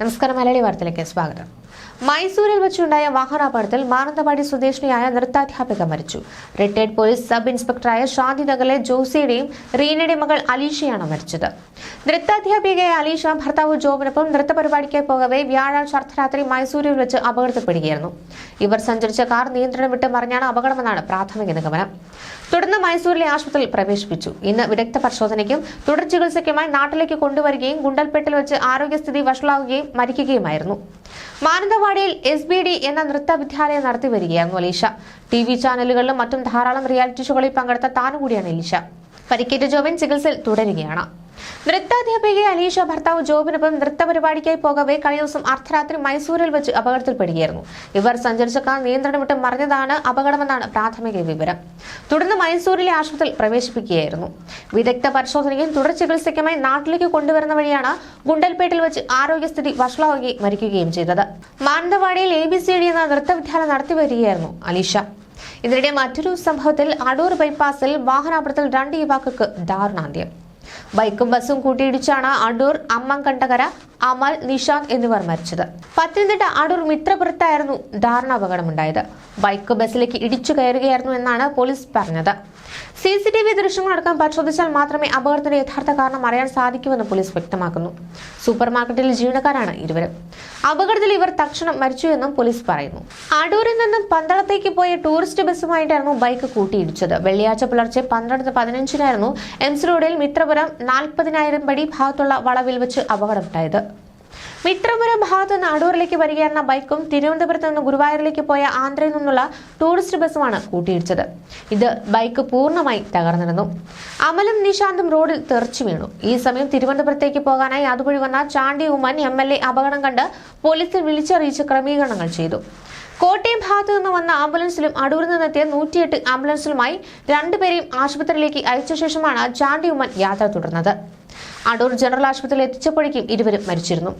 നമസ്കാരം മലയാളി വാർത്തയിലേക്ക് സ്വാഗതം. മൈസൂരിൽ വെച്ചുണ്ടായ വാഹനാപകടത്തിൽ മാനന്തവാടി സ്വദേശിനിയായ നൃത്താധ്യാപിക മരിച്ചു. റിട്ടയർഡ് പോലീസ് സബ് ഇൻസ്പെക്ടറായ ഷാദിനഗറിലെ ജോസിയുടെയും റീനയുടെയും മകൾ അലീഷയാണ് മരിച്ചത്. നൃത്താധ്യാപികയായ അലീഷ ഭർത്താവ് ജോബിനൊപ്പം നൃത്ത പരിപാടിക്കായി പോകവെ വ്യാഴാഴ്ച അർദ്ധരാത്രി മൈസൂരിൽ വെച്ച് അപകടത്തിൽപ്പെടുകയായിരുന്നു. ഇവർ സഞ്ചരിച്ച കാർ നിയന്ത്രണം വിട്ട് മറിഞ്ഞാണ് അപകടമെന്നാണ് പ്രാഥമിക നിഗമനം. തുടർന്ന് മൈസൂരിലെ ആശുപത്രിയിൽ പ്രവേശിപ്പിച്ചു. ഇന്ന് വിദഗ്ധ പരിശോധനയ്ക്കും തുടർ ചികിത്സയ്ക്കുമായി നാട്ടിലേക്ക് കൊണ്ടുവരികയും ഗുണ്ടൽപേട്ടിൽ വെച്ച് ആരോഗ്യസ്ഥിതി വഷളാവുകയും മരിക്കുകയുമായിരുന്നു. മാനന്തവാടിയിൽ എസ് ബി ഡി എന്ന നൃത്ത വിദ്യാലയം നടത്തി വരികയായിരുന്നു അലീഷ. ടി വി ചാനലുകളിലും മറ്റും ധാരാളം റിയാലിറ്റി ഷോകളിൽ പങ്കെടുത്ത താനുകൂടിയാണ് അലീഷ. പരിക്കേറ്റ ജോബിൻ ചികിത്സയിൽ തുടരുകയാണ്. നൃത്താധ്യാപിക അലീഷ ഭർത്താവ് ജോബിനൊപ്പം നൃത്ത പരിപാടിക്കായി പോകവെ കഴിഞ്ഞ ദിവസം അർദ്ധരാത്രി മൈസൂരിൽ വെച്ച് അപകടത്തിൽപ്പെടുകയായിരുന്നു. ഇവർ സഞ്ചരിച്ച കാർ നിയന്ത്രണം വിട്ട് മറിഞ്ഞതാണ് അപകടമെന്നാണ് പ്രാഥമിക വിവരം. തുടർന്ന് മൈസൂരിലെ ആശുപത്രിയിൽ പ്രവേശിപ്പിക്കുകയായിരുന്നു. വിദഗ്ധ പരിശോധനയ്ക്കും തുടർ ചികിത്സയ്ക്കുമായി നാട്ടിലേക്ക് കൊണ്ടുവരുന്ന വഴിയാണ് ഗുണ്ടൽപേട്ടിൽ വെച്ച് ആരോഗ്യസ്ഥിതി വഷളാവുകയും മരിക്കുകയും ചെയ്തത്. മാനന്തവാടിയിൽ എ ബി സി ഡി എന്ന നൃത്തവിദ്യാലയം നടത്തി വരികയായിരുന്നു അലീഷ. ഇതിനിടെ മറ്റൊരു സംഭവത്തിൽ അടൂർ ബൈപ്പാസിൽ വാഹനാപകടത്തിൽ രണ്ട് യുവാക്കൾക്ക് ദാരുണാന്ത്യം. ബൈക്കും ബസ്സും കൂട്ടിയിടിച്ചാണ് അടൂർ അമ്മങ്കണ്ടകര അമൽ നിഷാന്ത് എന്നിവർ മരിച്ചത്. പത്തനംതിട്ട അടൂർ മിത്രപുരത്തായിരുന്നു ദാരുണാപകടമുണ്ടായത് ബൈക്ക് ബസ്സിലേക്ക് ഇടിച്ചു കയറുകയായിരുന്നു എന്നാണ് പോലീസ് പറഞ്ഞത്. സി സി ടി വി ദൃശ്യങ്ങളടക്കം പരിശോധിച്ചാൽ മാത്രമേ അപകടത്തിന്റെ യഥാർത്ഥ കാരണം അറിയാൻ സാധിക്കുമെന്ന് പോലീസ് വ്യക്തമാക്കുന്നു. സൂപ്പർ മാർക്കറ്റിലെ ജീവനക്കാരാണ് ഇരുവരും. അപകടത്തിൽ ഇവർ തക്ഷണം മരിച്ചു എന്നും പോലീസ് പറയുന്നു. അടൂരിൽ നിന്നും പന്തളത്തേക്ക് പോയ ടൂറിസ്റ്റ് ബസ്സുമായിട്ടായിരുന്നു ബൈക്ക് കൂട്ടിയിടിച്ചത്. വെള്ളിയാഴ്ച പുലർച്ചെ പന്ത്രണ്ട് പതിനഞ്ചിനായിരുന്നു എംസ് റോഡിൽ മിത്രപുരം നാൽപ്പതിനായിരം പടി ഭാഗത്തുള്ള വളവിൽ വെച്ച് അപകടമുണ്ടായത്. മിത്രപുരം ഭാഗത്ത് നിന്ന് അടൂരിലേക്ക് വരികയായിരുന്ന ബൈക്കും തിരുവനന്തപുരത്ത് നിന്ന് ഗുരുവായൂരിലേക്ക് പോയ ആന്ധ്രയിൽ നിന്നുള്ള ടൂറിസ്റ്റ് ബസ്സുമാണ് കൂട്ടിയിടിച്ചത്. ഇത് ബൈക്ക് പൂർണമായി തകർന്നിരുന്നു. അമലും നിശാന്തും റോഡിൽ തെറിച്ചു വീണു. ഈ സമയം തിരുവനന്തപുരത്തേക്ക് പോകാനായി അതുവഴി വന്ന Chandy Oommen M L A അപകടം കണ്ട് പോലീസിൽ വിളിച്ചറിയിച്ച് ക്രമീകരണങ്ങൾ ചെയ്തു. കോട്ടയം ഭാഗത്തു നിന്ന് വന്ന ആംബുലൻസിലും അടൂരിൽ നിന്നെത്തിയ നൂറ്റിയെട്ട് ആംബുലൻസിലുമായി രണ്ടുപേരെയും ആശുപത്രിയിലേക്ക് അയച്ച ശേഷമാണ് ചാണ്ടി ഉമ്മൻ യാത്ര തുടർന്നത്. അടൂർ ജനറൽ ആശുപത്രിയിൽ എത്തിച്ചപ്പോഴേക്കും ഇരുവരും മരിച്ചിരുന്നു.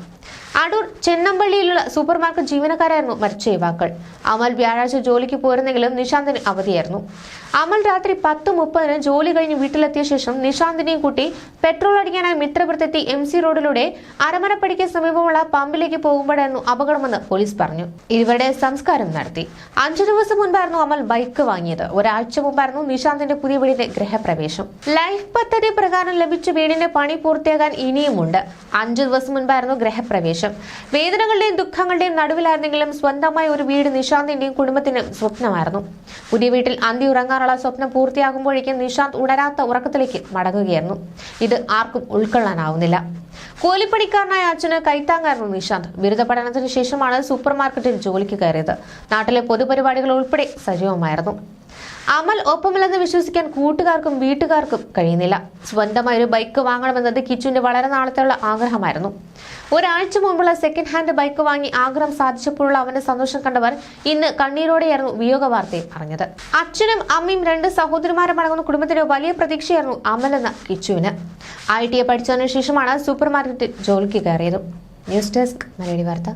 അടൂർ ചെന്നമ്പള്ളിയിലുള്ള സൂപ്പർ മാർക്കറ്റ് ജീവനക്കാരായിരുന്നു മരിച്ച യുവാക്കൾ. അമൽ വ്യാഴാഴ്ച ജോലിക്ക് പോയിരുന്നെങ്കിലും നിശാന്തിന് അവധിയായിരുന്നു. അമൽ രാത്രി പത്ത് മുപ്പതിന് ജോലി കഴിഞ്ഞ് വീട്ടിലെത്തിയ ശേഷം നിശാന്തിനെയും കൂട്ടി പെട്രോൾ അടിക്കാനായി മിത്രപുരത്തെത്തി എം സി റോഡിലൂടെ അരമനപ്പടിക്ക് സമീപമുള്ള പമ്പിലേക്ക് പോകുമ്പോഴായിരുന്നു അപകടമെന്ന് പോലീസ് പറഞ്ഞു. ഇരുവരുടെ സംസ്കാരം നടത്തി. അഞ്ചു ദിവസം മുൻപായിരുന്നു അമൽ ബൈക്ക് വാങ്ങിയത്. ഒരാഴ്ച മുമ്പായിരുന്നു നിശാന്തിന്റെ പുതിയ വീടിന്റെ ഗ്രഹപ്രവേശം ലൈഫ് പദ്ധതി പ്രകാരം ലഭിച്ച വീടിന്റെ പണി പൂർത്തിയാകാൻ ഇനിയുമുണ്ട്. അഞ്ചു ദിവസം മുൻപായിരുന്നു ഗ്രഹപ്രവേശം വേദനകളുടെയും ദുഃഖങ്ങളുടെയും നടുവിലായിരുന്നെങ്കിലും സ്വന്തമായി ഒരു വീട് നിശാന്തിന്റെയും കുടുംബത്തിനും സ്വപ്നമായിരുന്നു. പുതിയ വീട്ടിൽ അന്തി ഉറങ്ങാനുള്ള സ്വപ്നം പൂർത്തിയാകുമ്പോഴേക്കും നിശാന്ത് ഉണരാത്ത ഉറക്കത്തിലേക്ക് മടങ്ങുകയായിരുന്നു. ഇത് ആർക്കും ഉൾക്കൊള്ളാനാവുന്നില്ല. കൂലിപ്പണിക്കാരനായ അച്ഛന് കൈത്താങ്ങായിരുന്നു നിശാന്ത്. ബിരുദ പഠനത്തിന് ശേഷമാണ് സൂപ്പർ മാർക്കറ്റിൽ ജോലിക്ക് കയറിയത്. നാട്ടിലെ പൊതുപരിപാടികൾ ഉൾപ്പെടെ സജീവമായിരുന്നു. അമൽ ഒപ്പമില്ലെന്ന് വിശ്വസിക്കാൻ കൂട്ടുകാർക്കും വീട്ടുകാർക്കും കഴിയുന്നില്ല. സ്വന്തമായി ഒരു ബൈക്ക് വാങ്ങണമെന്നത് കിച്ചുവിന്റെ വളരെ നാളത്തെയുള്ള ആഗ്രഹമായിരുന്നു. ഒരാഴ്ച മുമ്പുള്ള സെക്കൻഡ് ഹാൻഡ് ബൈക്ക് വാങ്ങി ആഗ്രഹം സാധിച്ചപ്പോഴുള്ള അവന്റെ സന്തോഷം കണ്ടവർ ഇന്ന് കണ്ണീരോടെയായിരുന്നു വിയോഗ വാർത്തയും അറിഞ്ഞത് അച്ഛനും അമ്മയും രണ്ട് സഹോദരിമാരും അടങ്ങുന്ന കുടുംബത്തിന്റെ വലിയ പ്രതീക്ഷയായിരുന്നു അമൽ എന്ന കിച്ചുവിന്. ഐ ടി എ പഠിച്ചതിനു ശേഷമാണ് സൂപ്പർ മാർക്കറ്റിൽ ജോലിക്ക് കയറിയത്. ന്യൂസ് ഡെസ്ക് മലയാളി വാർത്ത.